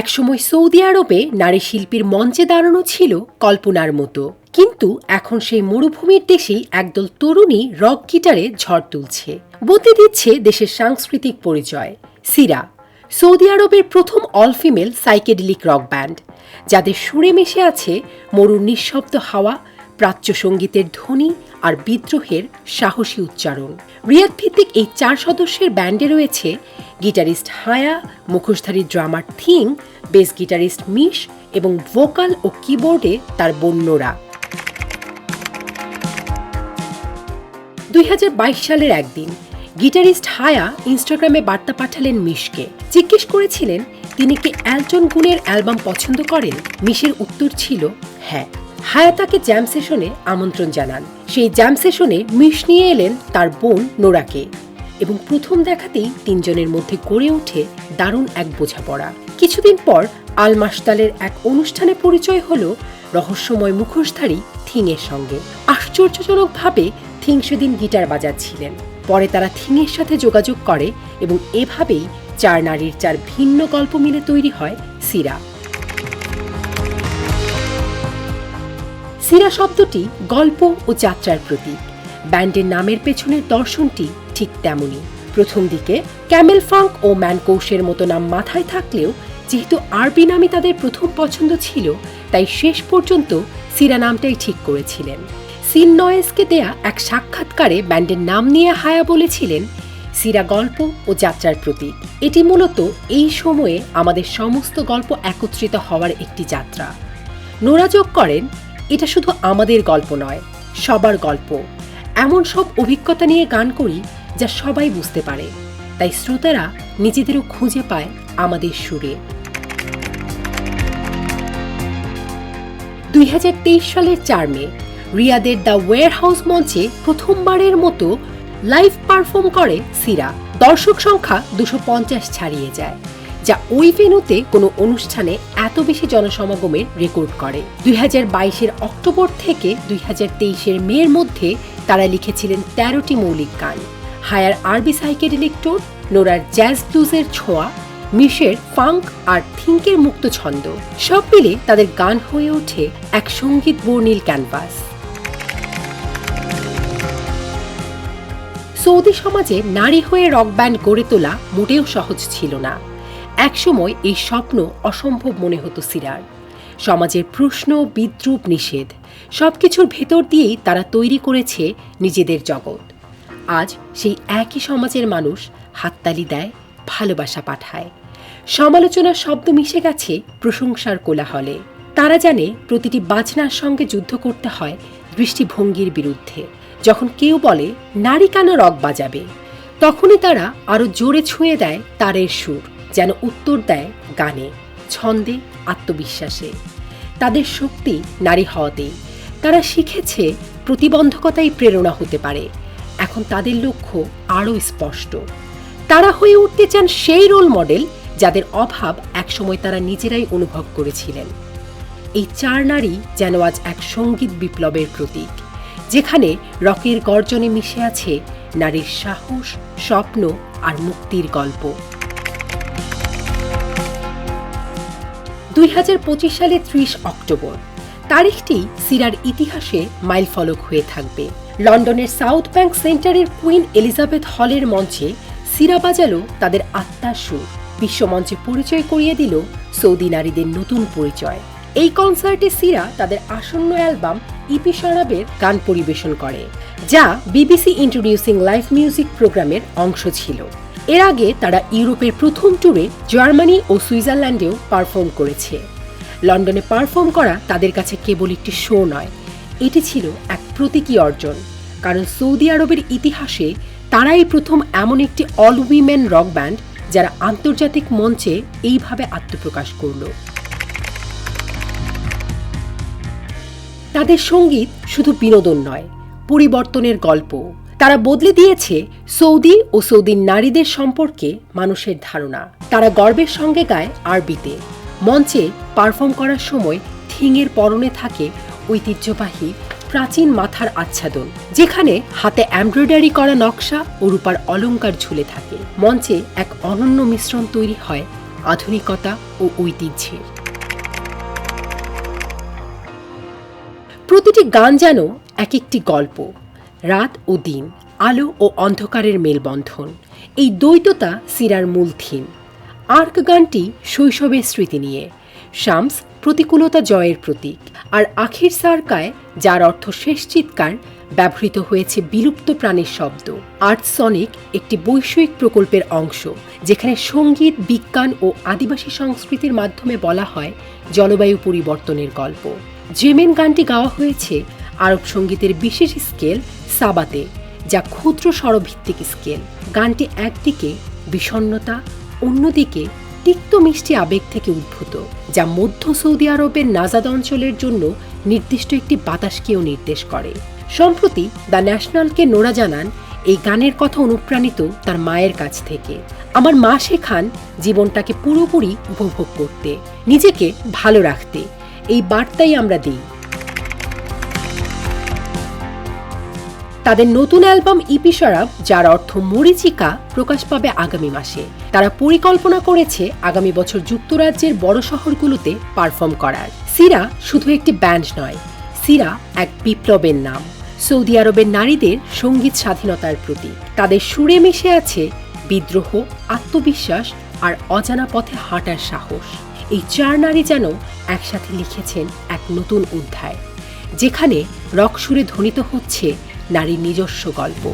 একসময় সৌদি আরবে নারী শিল্পীর মঞ্চে দাঁড়ানো ছিল কল্পনার মতো। কিন্তু এখন সেই মরুভূমির দেশেই একদল তরুণী রক গিটারে ঝড় তুলছে। বদলে দিচ্ছে দেশের সাংস্কৃতিক পরিচয়। সিরা, সৌদি আরবের প্রথম all female psychedelic rock band. যাদের সুরে মিশে আছে মরুর নিঃশব্দ হাওয়া, প্রাচ্য সঙ্গীতের ধ্বনি আর বিদ্রোহের সাহসী উচ্চারণ। রিয়াদ ভিত্তিক এই চার সদস্যের ব্যান্ডে রয়েছে গিটারিস্ট হায়া, মুখোশধারী drummer thing bass guitarist Mish এবং ভোকাল ও কিবোর্ডে তার বন্যরা দুই সালের একদিন গিটারিস্ট হায়া ইনস্টাগ্রামে বার্তা পাঠালেন মিশকে। জিজ্ঞেস করেছিলেন, তিনি কি অ্যালটন গুনের অ্যালবাম পছন্দ করেন? মিশের উত্তর ছিল হ্যাঁ। হায়া তাকে জ্যাম সেশনে আমন্ত্রণ জানান। সেই জ্যাম সেশনে মিশ নিয়ে এলেন তার বোন নোরাকে। এবং প্রথম দেখাতেই তিনজনের মধ্যে গড়ে ওঠে দারুণ এক বোঝাপড়া। কিছুদিন পর আল মাসতালের এক অনুষ্ঠানে পরিচয় হলো রহস্যময় মুখোশধারী থিংয়ের সঙ্গে। আশ্চর্যজনকভাবে থিং সেদিন গিটার বাজাচ্ছিলেন। পরে তারা থিংয়ের সাথে যোগাযোগ করে এবং এভাবেই চার নারীর চার ভিন্ন গল্প মিলে তৈরি হয় সিরা। সিরা শব্দটি গল্প ও যাত্রার প্রতীক। ব্যান্ডের নামের পেছনের দর্শনটি ঠিক তেমনই। প্রথম দিকে ক্যামেল ফাঙ্ক ও ম্যানকৌশের মতো নাম মাথায় থাকলেও, যেহেতু আরবি নামই তাদের প্রথম পছন্দ ছিল, তাই শেষ পর্যন্ত সিরা নামটাই ঠিক করেছিলেন। সিন নয়েসকে দেয়া এক সাক্ষাৎকারে ব্যান্ডের নাম নিয়ে হায়া বলেছিলেন সিরা গল্প ও যাত্রার প্রতীক। এটি মূলত এই সময়ে আমাদের সমস্ত গল্প একত্রিত হওয়ার একটি যাত্রা। নোরা যোগ করেন, এটা শুধু আমাদের গল্প নয়, সবার গল্প। এমন সব অভিজ্ঞতা নিয়ে গান করি যা সবাই বুঝতে পারে। তাই শ্রোতারা নিজেদেরও খুঁজে পায় আমাদের সুরে। দুই সালের চার মে, রিয়াদের দ্য ওয়ার হাউস মঞ্চে প্রথমবারের মতো লাইভ পারফর্ম করে সিরা। দর্শক সংখ্যা দুশো পঞ্চাশ ছাড়িয়ে যায়, যা ওই ভেনুতে কোনো অনুষ্ঠানে এত বেশি জনসমাগমের রেকর্ড করে। দুই হাজার বাইশের অক্টোবর থেকে দুই হাজার তেইশের মের মধ্যে তারা লিখেছিলেন তেরোটি মৌলিক গান। হায়ার আরবি সাইকেডেলিক নোরার জ্যাজ ব্লুজের ছোঁয়া, মিশের ফাঙ্ক আর থিঙ্কের মুক্ত ছন্দ। সব মিলে তাদের গান হয়ে ওঠে এক সংগীত বর্ণিল ক্যানভাস। সৌদি সমাজে নারী হয়ে রক ব্যান্ড গড়ে তোলা মোটেও সহজ ছিল না। একসময় এই স্বপ্ন অসম্ভব মনে হতো সিরার। সমাজের প্রশ্ন, বিদ্রুপ, নিষেধ, সবকিছুর ভেতর দিয়েই তারা তৈরি করেছে নিজেদের জগৎ। আজ সেই একই সমাজের মানুষ হাততালি দেয়, ভালোবাসা পাঠায়। সমালোচনার শব্দ মিশে গেছে প্রশংসার কোলাহলে। তারা জানে প্রতিটি বাজনার সঙ্গে যুদ্ধ করতে হয় দৃষ্টিভঙ্গির বিরুদ্ধে। যখন কেউ বলে, নারী কেন রক বাজাবে? তখনই তারা আরও জোরে ছুঁয়ে দেয় তারের সুর, যেন উত্তর দেয় গানে, ছন্দে, আত্মবিশ্বাসে। তাদের শক্তি নারী হওয়াতেই। তারা শিখেছে প্রতিবন্ধকতাই প্রেরণা হতে পারে। এখন তাদের লক্ষ্য আরও স্পষ্ট। তারা হয়ে উঠতে চান সেই রোল মডেল যাদের অভাব একসময় তারা নিজেরাই অনুভব করেছিলেন। এই চার নারী যেন আজ এক সংগীত বিপ্লবের প্রতীক, যেখানে রকের গর্জনে মিশে আছে নারীর সাহস, স্বপ্ন আর মুক্তির গল্প। দুই হাজার পঁচিশ সালে ত্রিশ অক্টোবর, তারিখটি সিরার ইতিহাসে মাইলফলক হয়ে থাকবে। লন্ডনের South Bank Centre Queen Elizabeth হলের মঞ্চে সিরা বাজালো তাদের আত্মার সুর। বিশ্বমঞ্চে পরিচয় করিয়ে দিল সৌদি নারীদের নতুন পরিচয়। এই কনসার্টে সিরা তাদের আসন্ন অ্যালবাম ইপি শরাবের গান পরিবেশন করে, যা বিবিসি ইন্ট্রোডিউসিং লাইভ মিউজিক প্রোগ্রামের অংশ ছিল। এর আগে তারা ইউরোপের প্রথম ট্যুরে জার্মানি ও সুইজারল্যান্ডেও পারফর্ম করেছে। লন্ডনে পারফর্ম করা তাদের কাছে কেবল একটি শো নয় এটি ছিল এক প্রতীকী অর্জন, কারণ সৌদি আরবের ইতিহাসে তারাই প্রথম এমন একটি অল উইমেন রক ব্যান্ড যারা আন্তর্জাতিক মঞ্চে এইভাবে আত্মপ্রকাশ করল। তাদের সংগীত শুধু বিনোদন নয়, পরিবর্তনের গল্প তারা বদলে দিয়েছে সৌদি ও সৌদির নারীদের সম্পর্কে মানুষের ধারণা। তারা গর্বের সঙ্গে গায় আরবিতে মঞ্চে পারফর্ম করার সময় থিংয়ের পরনে থাকে ঐতিহ্যবাহী, প্রাচীন মাথার আচ্ছাদন, যেখানে হাতে এমব্রয়ডারি করা নকশা ও রূপার অলঙ্কার ঝুলে থাকে। মঞ্চে এক অনন্য মিশ্রণ তৈরি হয় আধুনিকতা ও ঐতিহ্যের। প্রতিটি গান যেন এক একটি গল্প, রাত ও দিন, আলো ও অন্ধকারের মেলবন্ধন। এই দ্বৈততা সিরার মূল থিম। আর্ক গানটি শৈশবের স্মৃতি নিয়ে শামস প্রতিকূলতা জয়ের প্রতীক। আর আখির সারকায়, যার অর্থ শেষ চিৎকার, ব্যবহৃত হয়েছে বিলুপ্ত প্রাণের শব্দ। আর্ট সনিক একটি বৈষয়িক প্রকল্পের অংশ, যেখানে সংগীত, বিজ্ঞান ও আদিবাসী সংস্কৃতির মাধ্যমে বলা হয় জলবায়ু পরিবর্তনের গল্প। জেমেন গানটি গাওয়া হয়েছে আরব সঙ্গীতের বিশেষ স্কেল, সাবাতে, যা ক্ষুদ্র স্বরভিত্তিক স্কেল। গানটি একদিকে বিষণ্ণতা, অন্যদিকে তিক্ত মিষ্টি আবেগ থেকে উদ্ভূত, যা মধ্য সৌদি আরবের নাজাদ অঞ্চলের জন্য নির্দিষ্ট একটি বাতাসকেও নির্দেশ করে। সম্প্রতি দ্য ন্যাশনালকে নোরা জানান, এই গানের কথা অনুপ্রাণিত তার মায়ের কাছ থেকে। আমার মা শেখান জীবনটাকে পুরোপুরি উপভোগ করতে, নিজেকে ভালো রাখতে। এই বার্তাই আমরা দিই। তাদের নতুন অ্যালবাম ইপি শরাব যার অর্থ মরিচিকা, প্রকাশ পাবে আগামী মাসে। তারা পরিকল্পনা করেছে আগামী বছর যুক্তরাজ্যের বড় শহরগুলোতে পারফর্ম করার। সিরা শুধু একটি ব্যান্ড নয়, সিরা এক বিপ্লবের নাম। সৌদি আরবের নারীদের সংগীত স্বাধীনতার প্রতি তাদের সুরে মিশে আছে বিদ্রোহ, আত্মবিশ্বাস আর অজানা পথে হাঁটার সাহস। এই চার নারী যেন একসাথে লিখেছেন এক নতুন অধ্যায়, যেখানে রক সুরে ধ্বনিত হচ্ছে নারীর নিজস্ব গল্প।